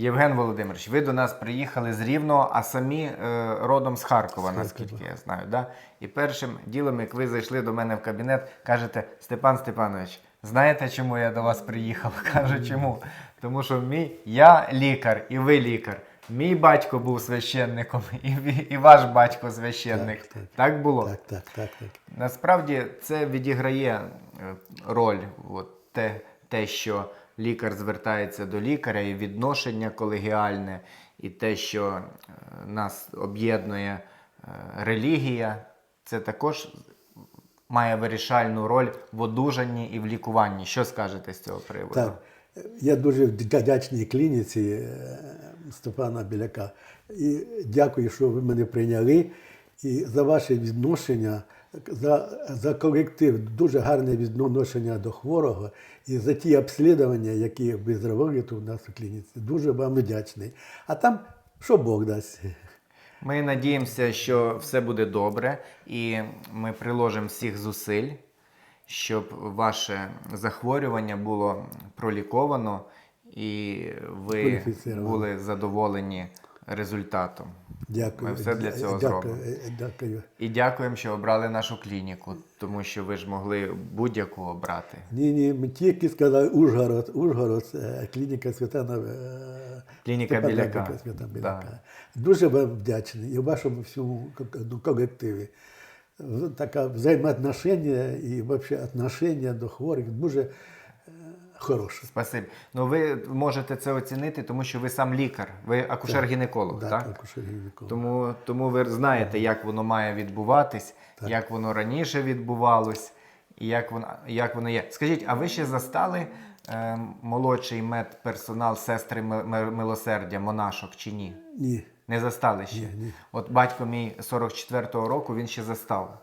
Євген Володимирович, ви до нас приїхали з Рівного, а самі е, родом з Харкова, наскільки я знаю. Да? І першим ділом, як ви зайшли до мене в кабінет, кажете, Степан Степанович, знаєте, чому я до вас приїхав? Кажу, чому? Тому що мій, я лікар і ви лікар. Мій батько був священником, і, і ваш батько священник. Так, так. так було? Так, так, так, так. Насправді це відіграє е, роль, от те, те, що лікар звертається до лікаря, і відношення колегіальне, і те, що е, нас об'єднує е, релігія, це також має вирішальну роль в одужанні і в лікуванні. Що скажете з цього приводу? Так. Я дуже вдячний клініці е, Степана Біляка. І дякую, що ви мене прийняли. І за ваше відношення, за, за колектив, дуже гарне відношення до хворого і за ті обслідування, які ви зробили тут у нас у клініці. Дуже вам вдячний. А там, що Бог дасть. Ми надіємося, що все буде добре, і ми приложимо всіх зусиль, щоб ваше захворювання було проліковано і ви були задоволені результатом. Дякую. Ми все для цього дякую, зробимо. е, Дякую. І дякуємо, що обрали нашу клініку, тому що ви ж могли будь-яку обрати. Ні, ні, ми тільки сказали Ужгород, Ужгород, е, клініка Святана. е, Клініка Біляка. Да. Дуже вам вдячний і вашому всьому ну, колективі. Таке взаємоотношення і взагалі отношення до хворих дуже е, хороше. Спасибі. Ну ви можете це оцінити, тому що ви сам лікар, ви акушер-гінеколог, Да, так? так, акушер-гінеколог. Тому, тому ви знаєте, як воно має відбуватись, як воно раніше відбувалось, і як воно, як воно є. Скажіть, а ви ще застали е, молодший медперсонал сестри Ми- Ми- милосердя, монашок чи ні? Ні. Не застали ще. Ні, ні. От батько мій 44-го року він ще застав.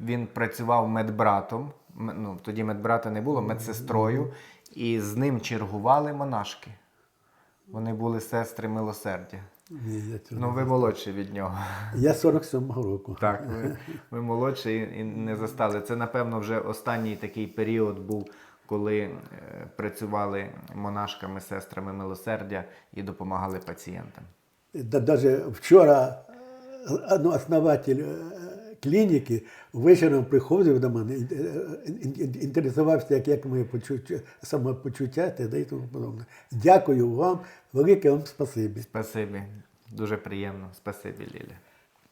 Він працював медбратом. Ну, тоді медбрата не було, медсестрою, і з ним чергували монашки. Вони були сестри милосердя. Ні, я, цього Ну, не ви молодші від нього. я 47-го року. Так, ви, ви молодші і і не застали. Це, напевно, вже останній такий період був, коли е, працювали монашками, сестрами милосердя і допомагали пацієнтам. Да, даже вчора е, ну, основатель е, клініки вечором приходив до мене, інтересувався, як, як моє почуття, самопочуття та й тому подобне. Дякую вам, велике вам спасибі. Спасибі. Дуже приємно. Спасибі, Ліля.